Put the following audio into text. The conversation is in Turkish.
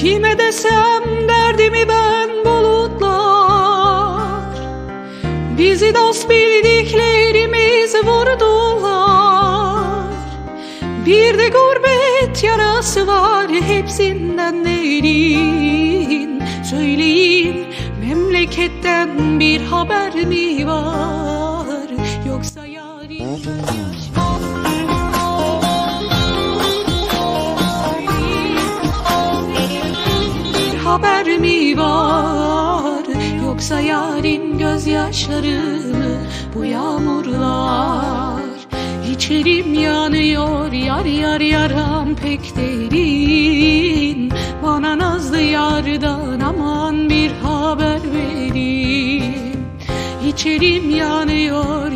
Kime desem derdimi ben bulutlar. Bizi dost bildiklerimiz vurdular. Bir de gurbet yarası var hepsinden derin. Söyleyin memleketten bir haber mi var? Yoksa yarim haber mi var? Yoksa yarın gözyaşları mı bu yağmurlar? İçerim yanıyor yar yar yaram pek derin. Bana nazlı yardan aman bir haber verin. İçerim yanıyor